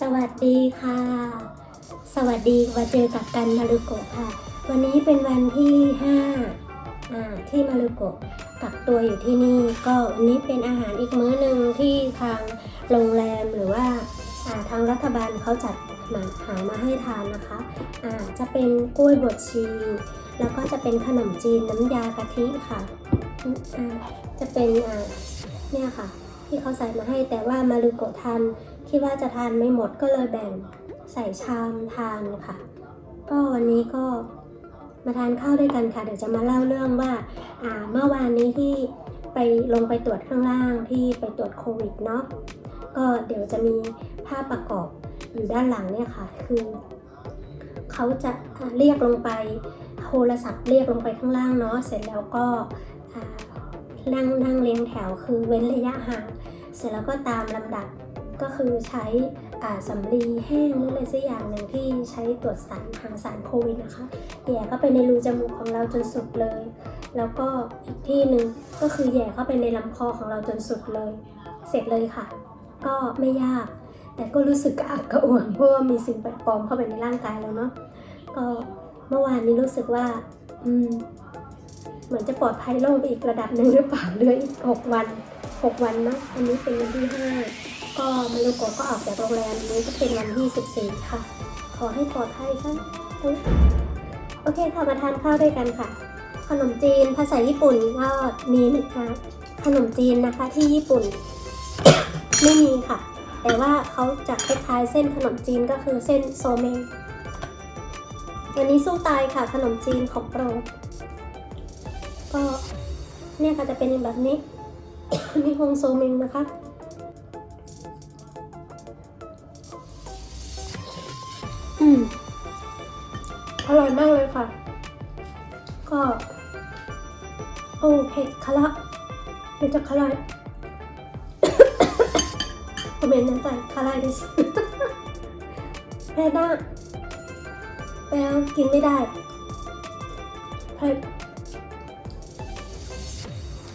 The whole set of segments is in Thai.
สวัสดีค่ะ สวัสดีมาเจอกับกันมารุโกะค่ะ วันนี้เป็นวันที่5อ่าที่มารุโกะกักตัวอยู่ที่นี่ ก็วันนี้เป็นอาหารอีกมื้อหนึ่งที่ทางโรงแรมหรือว่าอ่าทางรัฐบาลเขาจัดมาหามาให้ทานนะคะอ่าจะเป็นกล้วยบดชี แล้วก็จะเป็นขนมจีนน้ำยากะทิค่ะอ่าจะเป็นอ่าเนี่ยค่ะที่เขาใส่มาให้แต่ว่ามารุโกะทาน คิดว่าจะทานไม่หมดก็เลยแบ่งใส่ชามทานค่ะ ก็วันนี้ก็มาทานข้าวด้วยกันค่ะ เดี๋ยวจะมาเล่าเรื่องว่าอ่าเมื่อวานนี้ที่ไปลงไปตรวจข้างล่างที่ไปตรวจโควิดเนาะก็เดี๋ยวจะมีภาพประกอบอยู่ด้านหลังเนี่ยค่ะ คือเขาจะเรียกลงไปโทรศัพท์เรียกลงไปข้างล่างเนาะเสร็จแล้วก็นั่งนั่งเรียงแถวคือเว้นระยะห่างเสร็จแล้วก็ตามลำดับ ก็คือใช้สำลีแห้งหรืออะไรสักอย่างหนึ่งที่ใช้ตรวจสารหาสารโควิดนะคะแย่เข้าไปในรูจมูกของเราจนสุดเลย แล้วก็อีกที่หนึ่งก็คือแย่เข้าไปในลำคอของเราจนสุดเลย เสร็จเลยค่ะ ก็ไม่ยาก แต่ก็รู้สึกกระอักกระอ่วนเพราะว่ามีสิ่งแปลกปลอมเข้าไปในร่างกายแล้วเนาะก็เมื่อวานนี้รู้สึกว่า อืมเหมือนจะปลอดภัยโล่งไปอีกระดับหนึ่งหรือเปล่าเหลืออีกหกวันหกวันเนาะอันนี้เป็นวันที่ห้า ก็มารุโกะก็ออกจากโรงแรมนี้ก็เป็นวันที่สิบสี่ค่ะ ขอให้ปลอดภัยซะโอเคค่ะมาทานข้าวด้วยกันค่ะ ขนมจีนภาษาญี่ปุ่นก็มีเหมือนกันขนมจีนนะคะที่ญี่ปุ่น ไม่มีค่ะ แต่ว่าเขาจะคล้ายๆเส้นขนมจีนก็คือเส้นโซเมงวันนี้สู้ตายค่ะ ขนมจีนของโปรดก็เนี่ยค่ะจะเป็นแบบนี้นี่ฮงโซเมิงนะคะ อร่อยมากเลยค่ะ ก็ โอ้เผ็ดคาระめっちゃ辛いごめんなさい辛いですเผ็ดนะแปลกินไม่ได้เผ็ด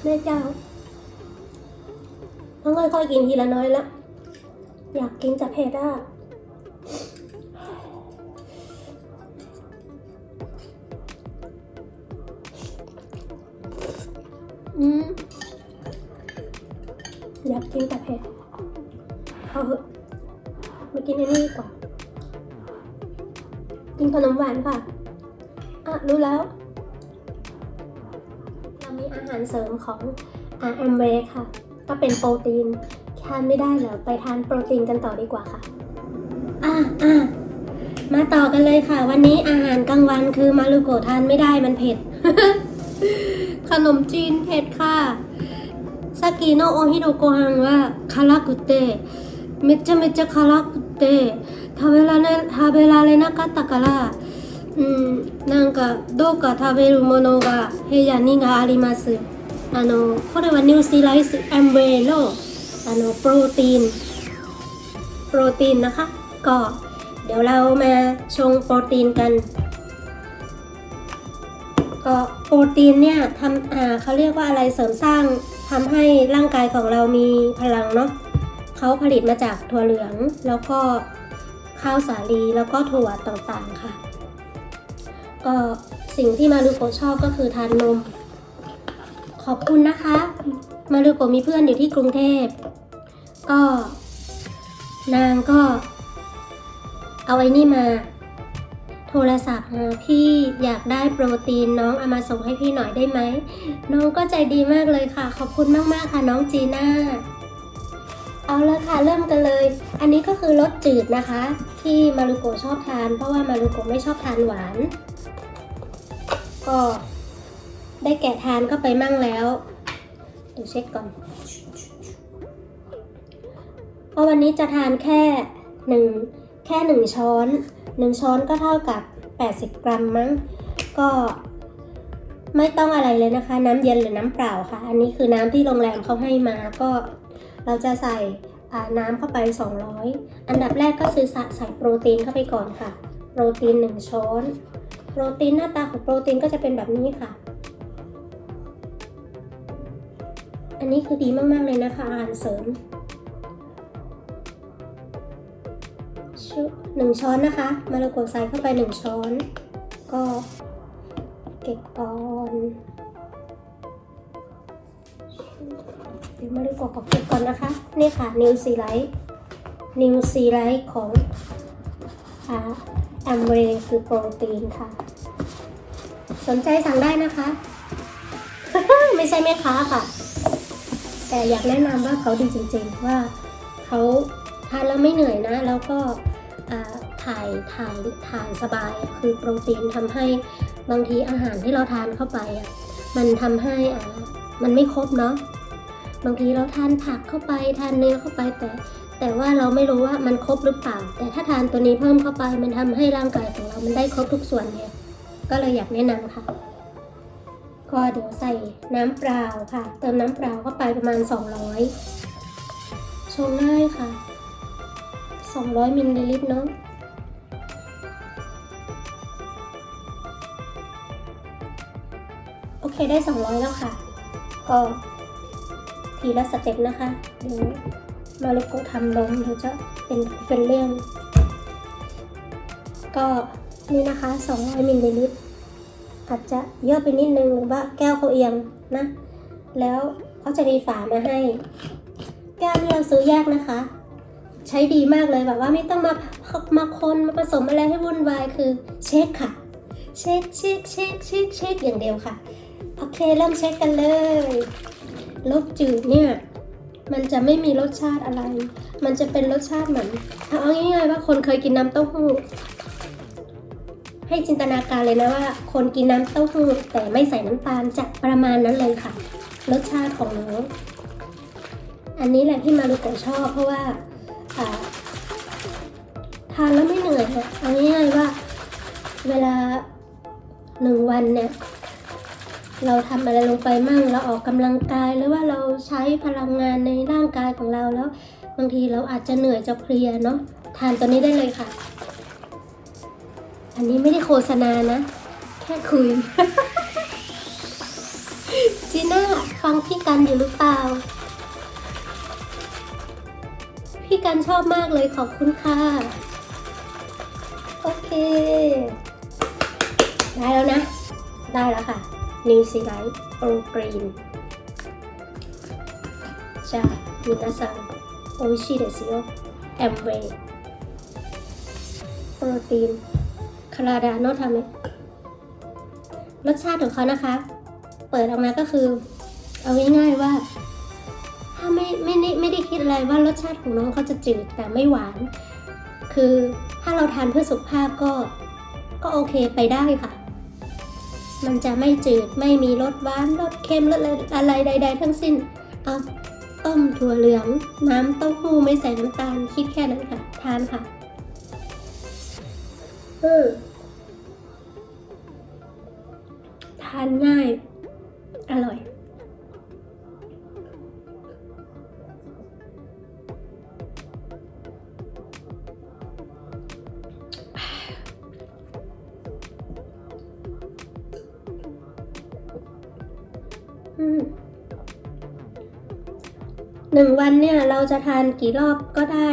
แม่เจ้าต้องค่อยๆกินทีละน้อยละ อยากกินจะเผ็ดอ่ะ อืมอยากกินแต่เผ็ดเอาเหอะมากินอันนี้ดีกว่า กินขนมหวานค่ะ อะ รู้แล้ว เรามีอาหารเสริมของอาแอมเวค่ะ ก็เป็นโปรตีน ทานไม่ได้เหรอ ไปทานโปรตีนกันต่อดีกว่าค่ะ อะอะมาต่อกันเลยค่ะ วันนี้อาหารกลางวันคือมารุโกะทานไม่ได้มันเผ็ด ขนมจีนเผ็ดค่ะซากิโนโอฮิโดโกฮังว่าคารากุเตะめっちゃめっちゃ辛くて食べられ食べられなかったからうん、なんかどうか食べるものが部屋にがあります。あのこれはニューシーライスエムウェイのあのโปรตีน โปรตีนนะคะ ก็เดี๋ยวเรามาชงโปรตีนกัน ก็โปรตีนเนี่ยทำอ่าเขาเรียกว่าอะไรเสริมสร้างทำให้ร่างกายของเรามีพลังเนาะเขาผลิตมาจากถั่วเหลืองแล้วก็ข้าวสาลีแล้วก็ถั่วต่างๆค่ะ ก็สิ่งที่มารุโกชอบก็คือทานนม ขอบคุณนะคะ มารุโกมีเพื่อนอยู่ที่กรุงเทพ ก็นางก็เอาไอ้นี่มา ทรศัพท์พี่อยากได้โปรตีนน้องเอามาส่งให้พี่หน่อยได้ไหม น้องก็ใจดีมากเลยค่ะ ขอบคุณมากๆค่ะน้องจีน่า เอาละค่ะเริ่มกันเลย อันนี้ก็คือรสจืดนะคะ ที่มารุโกชอบทาน เพราะว่ามารุโกไม่ชอบทานหวาน ก็ได้แกะทานเข้าไปมั่งแล้วเดี๋ยวเช็คก่อนเพราะวันนี้จะทานแค่หนึ่ง แค่หนึ่งช้อนหนึ่งช้อนก็เท่ากับ 80 กรัมมั้ง ก็ไม่ต้องอะไรเลยนะคะ น้ำเย็นหรือน้ำเปล่าค่ะ อันนี้คือน้ำที่โรงแรมเขาให้มาก็เราจะใส่น้ำเข้าไป 200 อันดับแรกก็คือใส่ใส่โปรตีนเข้าไปก่อนค่ะ โปรตีน 1 ช้อน โปรตีนหน้าตาของโปรตีนก็จะเป็นแบบนี้ค่ะ อันนี้คือดีมาก ๆ เลยนะคะอาหารเสริม หนึ่งช้อนนะคะมารุโกะใส่เข้าไปหนึ่งช้อน ก็เก็บก่อนเดี๋ยวมารุโกะขอเก็บก่อนนะคะ นี่ค่ะ นิวซีไลท์นิวซีไลท์ของอาแอมเบรคือโปรตีนค่ะ สนใจสั่งได้นะคะ ไม่ใช่แม่ค้าค่ะ แต่อยากแนะนำว่าเขาดีจริงๆว่าเขาทานแล้วไม่เหนื่อยนะ แล้วก็ ถ่ายถ่ายถ่ายสบาย คือโปรตีนทำให้บางทีอาหารที่เราทานเข้าไปอะมันทำให้อ่ามันไม่ครบเนาะบางทีเราทานผักเข้าไปทานเนื้อเข้าไปแต่แต่ว่าเราไม่รู้ว่ามันครบหรือเปล่า แต่ถ้าทานตัวนี้เพิ่มเข้าไป มันทำให้ร่างกายของเรามันได้ครบทุกส่วนไงก็เลยอยากแนะนำค่ะก็เดี๋ยวใส่น้ำเปล่าค่ะ เติมน้ำเปล่าเข้าไปประมาณ 200ชงง่ายค่ะ 200มิลลิลิตรเนาะโอเคได้ 200 แล้วค่ะ ก็ทีละสเต็ปนะคะเดี๋ยวมารุโกทำลงเดี๋ยวจะเป็นเป็นเรื่อง ก็นี่นะคะ 200มิลลิลิตรอาจจะเยอะไปนิดนึงหรือว่าแก้วเขาเอียงนะ แล้วเขาจะมีฝามาให้ แก้วที่เราซื้อแยกนะคะ ใช้ดีมากเลยแบบว่าไม่ต้องมามาคนมาผสมอะไรให้วุ่นวายคือเช็คค่ะ เช็คเช็คเช็คเช็คเช็คอย่างเดียวค่ะ โอเคเริ่มเช็คกันเลยรสจืดเนี่ยมันจะไม่มีรสชาติอะไร มันจะเป็นรสชาติเหมือนเอาง่ายๆว่าคนเคยกินน้ำเต้าหู้ ให้จินตนาการเลยนะว่า คนกินน้ำเต้าหู้แต่ไม่ใส่น้ำตาลจะประมาณนั้นเลยค่ะ รสชาติของน้องอันนี้แหละที่มารุโกชอบเพราะว่า ทานแล้วไม่เหนื่อยค่ะเอาง่ายๆว่า เวลาหนึ่งวันเนี่ยเราทำอะไรลงไปมั่งเราออกกำลังกายหรือว่าเราใช้พลังงานในร่างกายของเราแล้ว บางทีเราอาจจะเหนื่อยจะเพลียเนาะทานตัวนี้ได้เลยค่ะ อันนี้ไม่ได้โฆษณานะ แค่คุย จีน่าฟังพี่กันอยู่หรือเปล่า พี่กันชอบมากเลยขอบคุณค่ะ ได้แล้วนะ ได้แล้วค่ะ นิวซีแลนด์โอกรีนจากมินาซังโอชิเดซิโอแอมเวย์โปรตีนคาราดาโนทำไหมรสชาติของเขานะคะ เปิดออกมาก็คือ เอาง่ายๆว่า ถ้าไม่ไม่ไม่ได้คิดอะไรว่ารสชาติของน้องเขาจะจืดแต่ไม่หวาน คือถ้าเราทานเพื่อสุขภาพก็ก็โอเคไปได้ค่ะ มันจะไม่จืดไม่มีรสหวานรสเค็มรสอะไรใด ๆ ทั้งสิ้น เอาต้มถั่วเหลือง น้ำเต้าหู้ไม่ใส่น้ำตาลคิดแค่นั้นค่ะ ทานค่ะทานง่าย หนึ่งวันเนี่ยเราจะทานกี่รอบก็ได้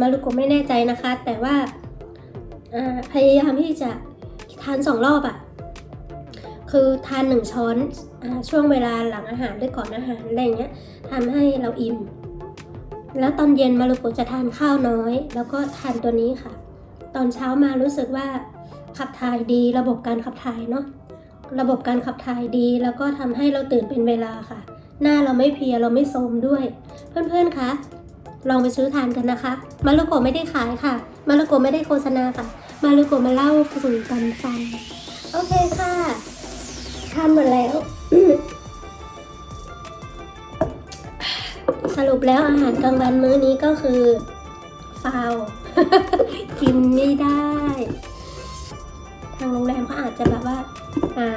มารุโกไม่แน่ใจนะคะ แต่ว่าพยายามที่จะทานสองรอบอะคือทานหนึ่งช้อนอช่วงเวลาหลังอาหารหรือก่อนอาหารอะไรเงี้ยทำให้เราอิ่ม แล้วตอนเย็นมารุโกจะทานข้าวน้อย แล้วก็ทานตัวนี้ค่ะ ตอนเช้ามารู้สึกว่าขับถ่ายดีระบบการขับถ่ายเนาะระบบการขับถ่ายดี แล้วก็ทำให้เราตื่นเป็นเวลาค่ะ หน้าเราไม่เพียเราไม่โทรมด้วย เพื่อนๆคะลองไปซื้อทานกันนะคะมารุโกไม่ได้ขายค่ะมารุโกไม่ได้โฆษณาค่ะมารุโกมาเล่าสู่กันฟังโอเคค่ะทำหมดแล้ว สรุปแล้วอาหารกลางวันมื้อนี้ก็คือฟาวกินไม่ได้ ทางโรงแรมเขาอาจจะแบบว่าอ่า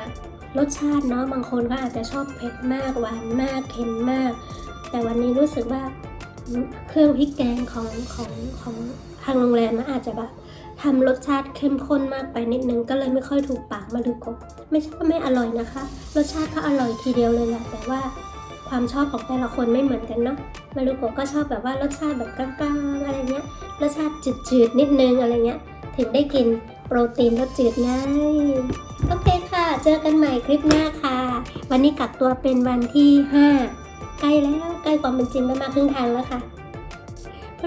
รสชาติเนาะบางคนก็อาจจะชอบเผ็ดมากหวานมากเค็มมาก แต่วันนี้รู้สึกว่าเครื่องพริกแกงของของของทางโรงแรมมันอาจจะแบบทำรสชาติเข้มข้นมากไปนิดนึงก็เลยไม่ค่อยถูกปากมาดูกบไม่ใช่ว่าไม่อร่อยนะคะ รสชาติก็อร่อยทีเดียวเลยแหละแต่ว่าความชอบของแต่ละคนไม่เหมือนกันเนาะมารุโกะก็ชอบแบบว่ารสชาติแบบกลางๆอะไรเงี้ย รสชาติจืดๆนิดนึงอะไรเงี้ย ถึงได้กินโปรตีนรสจืดไงโอเคค่ะ เจอกันใหม่คลิปหน้าค่ะ วันนี้กักตัวเป็นวันที่ 5 ใกล้แล้วใกล้ความเป็นจริงไปมากครึ่งทางแล้วค่ะ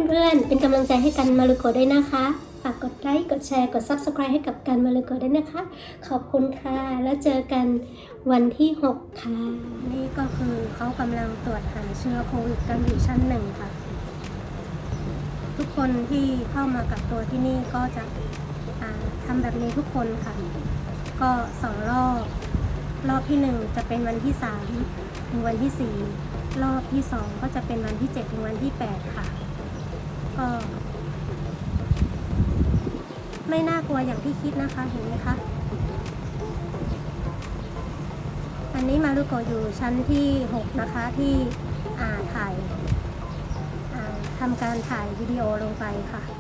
เพื่อนๆ เป็นกำลังใจให้กันมารุโกด้วยนะคะ ฝากกดไลค์กดแชร์กด Subscribe ให้กับกันมารุโกด้วยนะคะ ขอบคุณค่ะ แล้วเจอกันวันที่ 6 ค่ะ นี่ก็คือเขากำลังตรวจหาเชื้อโควิดกันอยู่ชั้นหนึ่งค่ะ ทุกคนที่เข้ามากักตัวที่นี่ก็จะอ่าทำแบบนี้ทุกคนค่ะ ก็สองรอบ รอบที่หนึ่งจะเป็นวันที่สามถึงวันที่สี่รอบที่สองก็จะเป็นวันที่เจ็ดถึงวันที่แปดค่ะ ก็ ไม่น่ากลัวอย่างที่คิดนะคะเห็นไหมคะอันนี้มารุโกอยู่ชั้นที่ 6 นะคะที่อ่าถ่าย ทำการถ่ายวิดีโอลงไปค่ะ